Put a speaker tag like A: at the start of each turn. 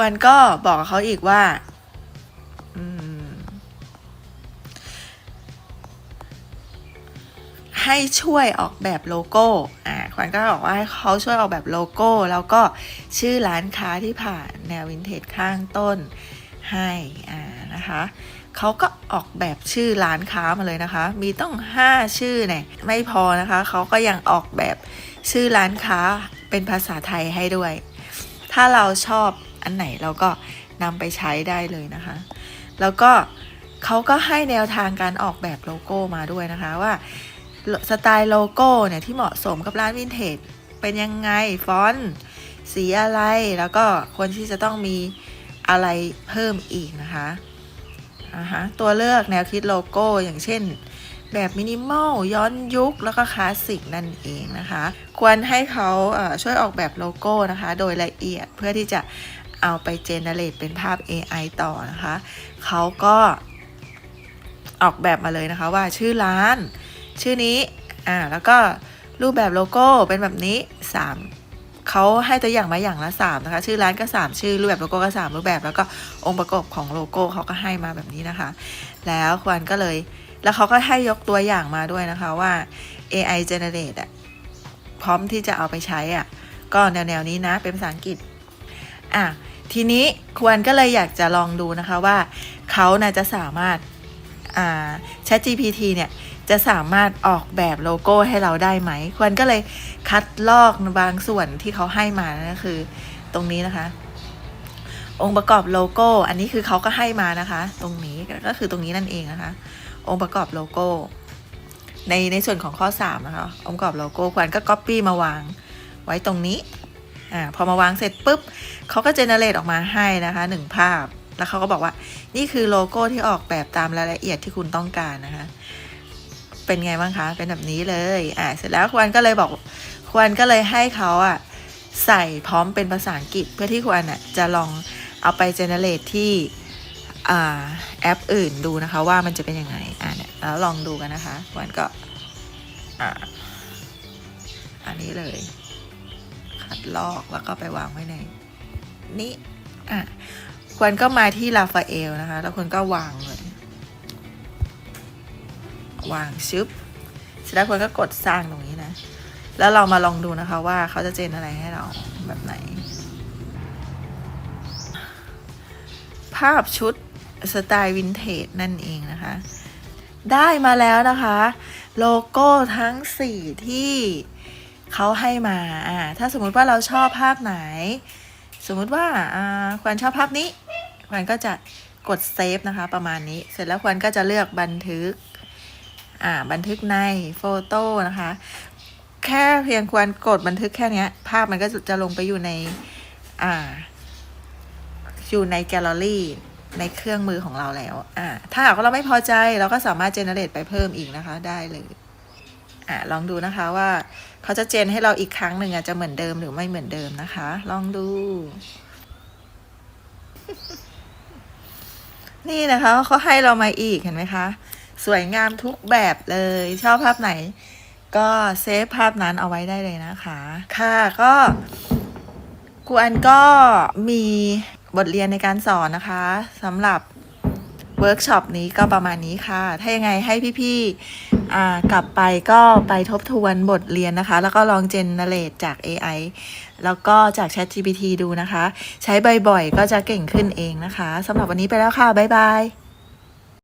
A: ควรก็บอกเขาอีกว่าให้ช่วยออกแบบโลโก้ อ่าควรก็บอกว่าให้เขาช่วยออกแบบโลโก้ แล้วก็ชื่อร้านค้าที่ผ่านแนววินเทจข้างต้นให้ อ่า นะคะเขาก็ออกแบบชื่อร้านค้ามาเลยนะคะ มีต้อง 5 ชื่อเนี่ย ไม่พอนะคะ เขาก็ยังออกแบบชื่อร้านค้าเป็นภาษาไทยให้ด้วย ถ้าเราชอบ อันไหนเราก็นำไปใช้ได้เลยนะคะ แล้วก็เขาก็ให้แนวทางการออกแบบโลโก้มาด้วยนะคะว่าสไตล์โลโก้เนี่ยที่เหมาะสมกับร้านวินเทจเป็นยังไง ฟอนต์สีอะไรแล้วก็ควรที่จะต้องมีอะไรเพิ่มอีกนะคะอ่าฮะตัวเลือกแนวคิดโลโก้อย่างเช่น แบบมินิมอลย้อนยุคแล้วก็คลาสสิกนั่นเองนะคะ ควรให้เขาช่วยออกแบบโลโก้นะคะ โดยละเอียดเพื่อที่จะ เอาไปเจเนเรตเป็นภาพ AI ต่อนะคะเขาก็ออกแบบมาเลยนะคะว่าชื่อร้าน ชื่อนี้อ่าแล้วก็รูปแบบโลโก้เป็นแบบนี้ 3เขาให้ตัวอย่างมาอย่างละ 3 นะคะ ชื่อร้านก็ 3 ชื่อรูปแบบโลโก้ก็ 3 รูปแบบ แล้วก็องค์ประกอบของโลโก้เขาก็ให้มาแบบนี้นะคะ แล้วควรก็เลย แล้วเขาก็ให้ยกตัวอย่างมาด้วยนะคะว่า AI generate อะพร้อมที่จะเอาไปใช้อะก็แนวๆนี้นะเป็นภาษาอังกฤษอะ ทีนี้ควรก็เลยอยากจะลองดูนะคะว่าเขาน่ะจะสามารถา ChatGPT เนี่ยจะสามารถออกแบบโลโก้ให้เราได้ไหม ควรก็เลยคัดลอกบางส่วนที่เขาให้มานะคือ ตรงนี้นะคะ องค์ประกอบโลโก้ อันนี้คือเขาก็ให้มานะคะ ตรงนี้ก็คือตรงนี้นั่นเองนะคะ องค์ประกอบโลโก้ ในในส่วนของข้อ 3 นะคะ องค์ประกอบโลโก้ควรก็ Copy มาวางไว้ตรงนี้ อ่าพอมาวางเสร็จปุ๊บเขาก็เจเนเรตออกมาให้นะคะหนึ่งภาพ แล้วเขาก็บอกว่านี่คือโลโก้ที่ออกแบบตามรายละเอียดที่คุณต้องการนะคะ เป็นไงบ้างคะ เป็นแบบนี้เลยอ่าเสร็จแล้วควรก็เลยบอกควรก็เลยให้เขาอะใส่พร้อมเป็นภาษาอังกฤษเพื่อที่ควรอะจะลองเอาไปเจเนเรตที่อแอปอื่นดูนะคะว่ามันจะเป็นยังไงอ่าเนี่ยแล้วลองดูกันนะคะควรก็อ่าอันนี้เลย คัดลอกแล้วก็ไปวางไว้ในนี่อะควรก็มาที่ลาฟาเอลนะคะ แล้วควรก็วางเลยวางชึบเสร็จแล้วควรก็กดสร้างตรงนี้นะ แล้วเรามาลองดูนะคะว่าเขาจะเจนอะไรให้เราแบบไหน ภาพชุดสไตล์วินเทจนั่นเองนะคะ ได้มาแล้วนะคะ โลโก้ทั้ง 4 ที่ เขาให้มาอ่าถ้าสมมุติว่าเราชอบภาพไหน สมมุติว่าอ่าควรชอบภาพนี้ควรก็จะกดเซฟนะคะ ประมาณนี้เสร็จแล้วควรก็จะเลือกบันทึกอ่าบันทึกในโฟโต้นะคะ แค่เพียงควรกดบันทึกแค่เนี้ยภาพมันก็จะลงไปอยู่ในอ่าอยู่ในแกลเลอรี่ในเครื่องมือของเราแล้ว อ่า ถ้าหากว่าเราไม่พอใจเราก็สามารถเจเนเรตไปเพิ่มอีกนะคะ ได้เลย อ่าลองดูนะคะว่าเขาจะเจนให้เราอีกครั้งหนึ่งอาจจะเหมือนเดิมหรือไม่เหมือนเดิมนะคะ ลองดู นี่นะคะเขาให้เรามาอีกเห็นไหมคะ สวยงามทุกแบบเลย ชอบภาพไหน ก็เซฟภาพนั้นเอาไว้ได้เลยนะคะ ค่ะก็ครูอันก็มีบทเรียนในการสอนนะคะสำหรับ เวิร์กช็อปนี้ก็ประมาณนี้ค่ะ ถ้ายังไงให้พี่ๆกลับไปก็ไปทบทวนบทเรียนนะคะ แล้วก็ลองเจนเนเรตจาก AI แล้วก็จาก ChatGPT ดูนะคะ ใช้บ่อยๆ ก็จะเก่งขึ้นเองนะคะสำหรับวันนี้ไปแล้วค่ะ บ๊ายบาย